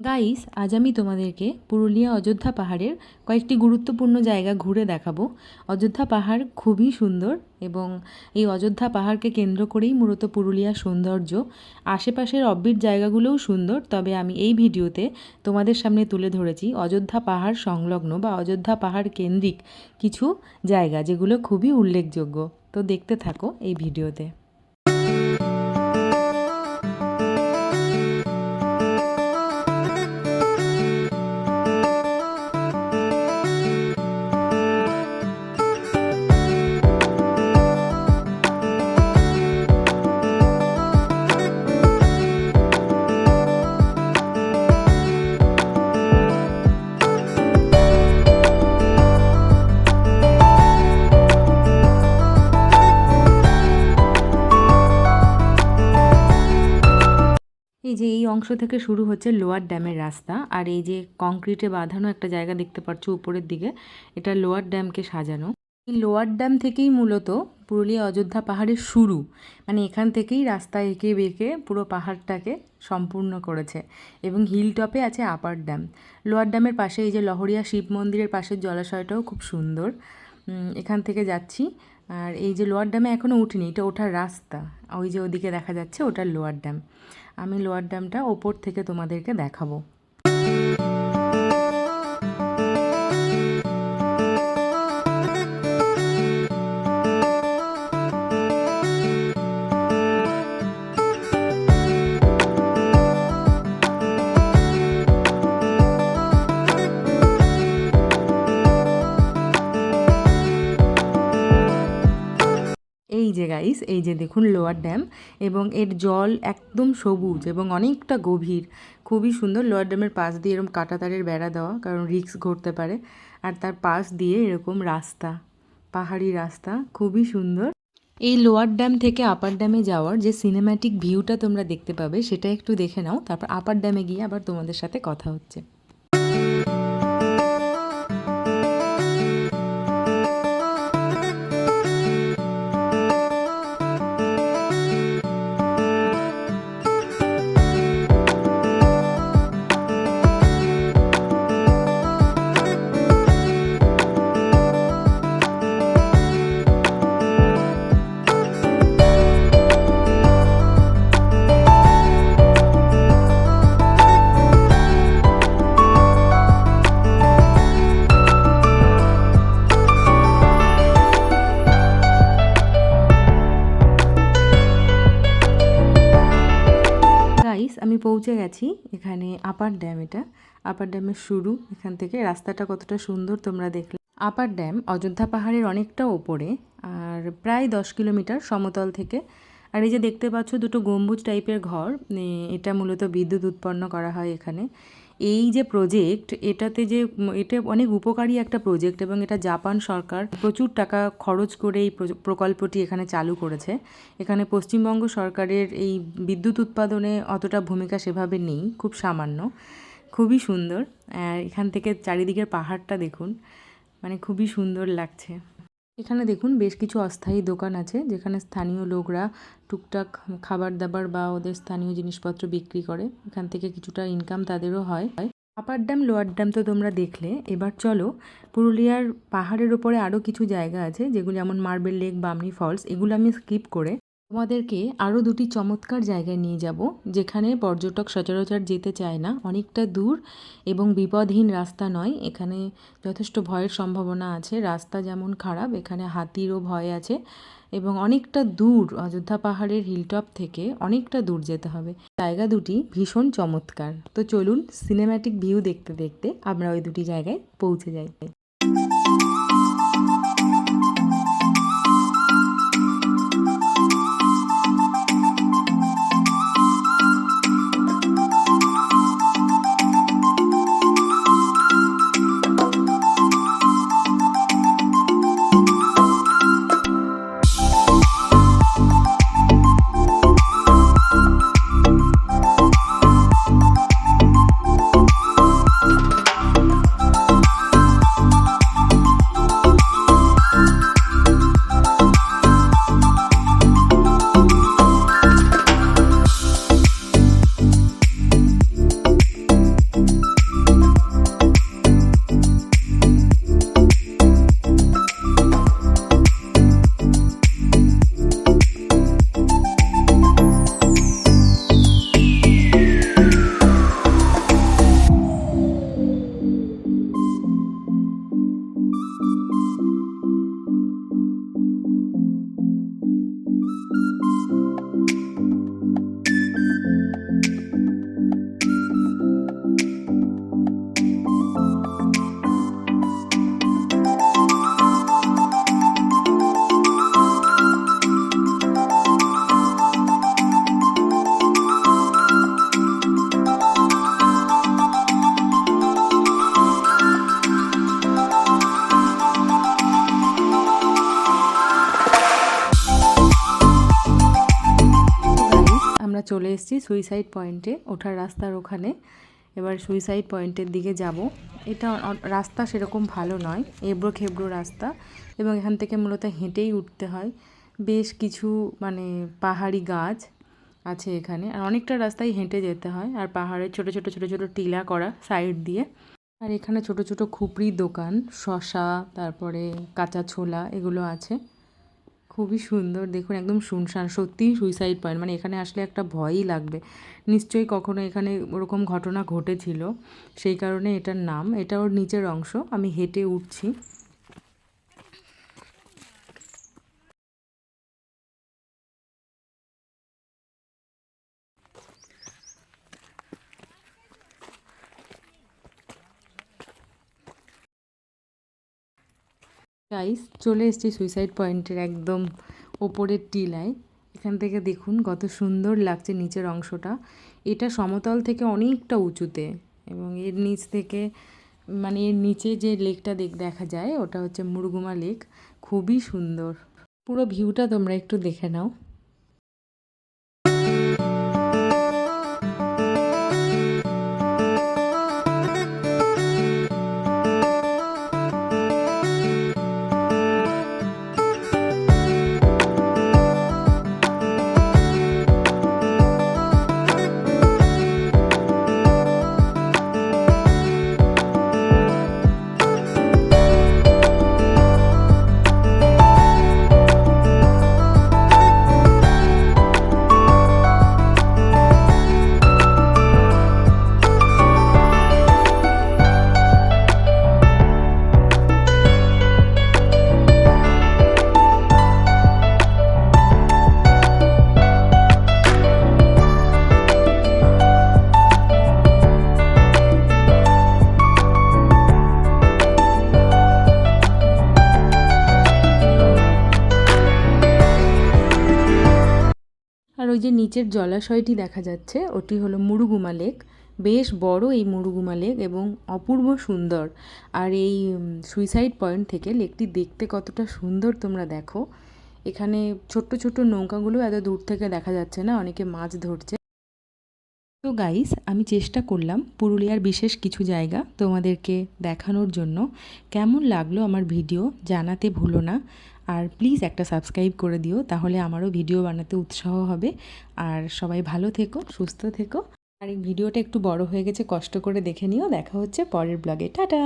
Guys, আজ আমি তোমাদেরকে পুরুলিয়া অযোধ্যা পাহাড়ের কয়েকটি গুরুত্বপূর্ণ জায়গা ঘুরে দেখাবো। অযোধ্যা পাহাড় খুবই সুন্দর এবং এই অযোধ্যা পাহাড়কে কেন্দ্র করেই মূলত পুরুলিয়ার সৌন্দর্য। আশেপাশের অব্বির জায়গাগুলোও সুন্দর, তবে আমি এই ভিডিওতে তোমাদের সামনে তুলে ধরেছি অযোধ্যা পাহাড় সংলগ্ন বা অযোধ্যা পাহাড় কেন্দ্রিক কিছু জায়গা, যেগুলো খুবই উল্লেখযোগ্য। তো দেখতে থাকো এই ভিডিওতে। অংশ থেকে শুরু হচ্ছে লোয়ার ড্যামের রাস্তা। আর এই যে কংক্রিটে বাঁধানো একটা জায়গা দেখতে পাচ্ছ উপরের দিকে, এটা লোয়ার ড্যামকে সাজানো। এই লোয়ার ড্যাম থেকেই মূলত পুরুলিয়া অযোধ্যা পাহাড়ের শুরু। মানে এখান থেকেই রাস্তা এঁকে বেঁকে পুরো পাহাড়টাকে সম্পূর্ণ করেছে এবং হিল টপে আছে আপার ড্যাম। লোয়ার ড্যামের পাশে এই যে লহরিয়া শিব মন্দিরের পাশের জলাশয়টাও খুব সুন্দর। এখান থেকে যাচ্ছি। আর এই যে লোয়ার ড্যামে এখনও উঠিনি, এটা ওঠার রাস্তা। ওই যে ওদিকে দেখা যাচ্ছে ওটা লোয়ার ড্যাম। আমি লোয়ার ড্যামটা ওপর থেকে তোমাদেরকে দেখাবো। গাইস এই যে দেখুন লোয়ার ড্যাম এবং এর জল একদম সবুজ এবং অনেকটা গভীর। খুবই সুন্দর লোয়ার ড্যামের পাশ দিয়ে এরকম কাঁটাতারের বেড়া দেওয়া, কারণ রিক্স ঘটতে পারে। আর তার পাশ দিয়ে এরকম রাস্তা, পাহাড়ি রাস্তা, খুবই সুন্দর। এই লোয়ার ড্যাম থেকে আপার ড্যামে যাওয়ার যে সিনেম্যাটিক ভিউটা তোমরা দেখতে পাবে, সেটা একটু দেখে নাও, তারপর আপার ড্যামে গিয়ে আবার তোমাদের সাথে কথা হচ্ছে। গেছি এখানে আপার ড্যাম এটা। আপার ড্যামের শুরু, এখান থেকে রাস্তাটা কতটা সুন্দর তোমরা দেখলে। আপার ড্যাম অযোধ্যা পাহাড়ের অনেকটা ওপরে, আর প্রায় দশ কিলোমিটার সমতল থেকে। আর এই যে দেখতে পাচ্ছ দুটো গম্বুজ টাইপের ঘর এটা মূলত বিদ্যুৎ উৎপন্ন করা হয় এখানে। এই যে প্রজেক্ট এটাতে যে, এটা অনেক উপকারী একটা প্রজেক্ট এবং এটা জাপান সরকার প্রচুর টাকা খরচ করে এই প্রকল্পটি এখানে চালু করেছে। এখানে পশ্চিমবঙ্গ সরকারের এই বিদ্যুৎ উৎপাদনে অতটা ভূমিকা সেভাবে নেই, খুব সামান্য। খুবই সুন্দর। এখান থেকে চারিদিকের পাহাড়টা দেখুন মানে খুবই সুন্দর লাগছে। এখানে দেখুন বেশ কিছু অস্থায়ী দোকান আছে, যেখানে স্থানীয় লোকরা টুকটাক খাবার দাবার বা ওদের স্থানীয় জিনিসপত্র বিক্রি করে। এখান থেকে কিছুটা ইনকাম তাদেরও হয়। আপার ড্যাম, লোয়ার ড্যাম তো তোমরা দেখলে। এবার চলো, পুরুলিয়ার পাহাড়ের ওপরে আরও কিছু জায়গা আছে, যেগুলো যেমন মার্বেল লেক, বামনি ফলস, এগুলো আমি স্কিপ করে তোমাদেরকে আরও দুটি চমৎকার জায়গায় নিয়ে যাব, যেখানে পর্যটক সচরাচর যেতে চায় না। অনেকটা দূর এবং বিপদহীন রাস্তা নয়, এখানে যথেষ্ট ভয়ের সম্ভাবনা আছে। রাস্তা যেমন খারাপ, এখানে হাতিরও ভয় আছে এবং অনেকটা দূর, অযোধ্যা পাহাড়ের হিলটপ থেকে অনেকটা দূর যেতে হবে। জায়গা দুটি ভীষণ চমৎকার। তো চলুন সিনেম্যাটিক ভিউ দেখতে দেখতে আমরা ওই দুটি জায়গায় পৌঁছে যাই। এসেছি সুইসাইড পয়েন্টে ওঠার রাস্তার ওখানে। এবার সুইসাইড পয়েন্টের দিকে যাব। এটা রাস্তা সেরকম ভালো নয়, এবড়ো খেবড়ো রাস্তা এবং এখান থেকে মূলত হেঁটেই উঠতে হয়। বেশ কিছু মানে পাহাড়ি গাছ আছে এখানে, আর অনেকটা রাস্তায় হেঁটে যেতে হয়, আর পাহাড়ের ছোট ছোট ছোট ছোট টিলা করা সাইড দিয়ে। আর এখানে ছোট ছোট খুপড়ির দোকান শশা তারপরে কাঁচা ছোলা এগুলো আছে। খুবই সুন্দর। দেখুন, একদম শুনশান। সত্যিই সুইসাইড পয়েন্ট মানে এখানে আসলে একটা ভয়ই লাগবে। নিশ্চয়ই কখনো এখানে ওরকম ঘটনা ঘটেছিল। সেই কারণে এটার নাম এটা ওর নিচের অংশ। আমি হেঁটে উঠছি। গাইস চলে এসেছি সুইসাইড পয়েন্টের একদম ওপরের টিলায়। এখান থেকে দেখুন কত সুন্দর লাগছে নিচের অংশটা। এটা সমতল থেকে অনেকটা উঁচুতে এবং এর নিচ থেকে মানে এর নিচে যে লেকটা দেখ যায়, ওটা হচ্ছে মুরগুমা লেক। খুবই সুন্দর। পুরো ভিউটা তোমরা একটু দেখে নাও। আর ওই যে নিচের জলাশয়টি দেখা যাচ্ছে, ওটি হলো মুরুগুমা লেক। বেশ বড় এই মুরুগুমা লেক এবং অপূর্ব সুন্দর। আর এই সুইসাইড পয়েন্ট থেকে লেকটি দেখতে কতটা সুন্দর তোমরা দেখো। এখানে ছোট্ট ছোট্ট নৌকাগুলো এত দূর থেকে দেখা যাচ্ছে না, অনেকে মাছ ধরছে। তো গাইস আমি চেষ্টা করলাম পুরুলিয়ার বিশেষ কিছু জায়গা তোমাদেরকে দেখানোর জন্য। কেমন লাগল আমার ভিডিও জানাতে ভুলো না। আর প্লিজ একটা সাবস্ক্রাইব করে দিও, তাহলে আমারও ভিডিও বানাতে উৎসাহ হবে। আর সবাই ভালো থেকো, সুস্থ থেকো। আর এই ভিডিওটা একটু বড় হয়ে গেছে, কষ্ট করে দেখে নিও। দেখা হচ্ছে পরের ব্লগে টাটা!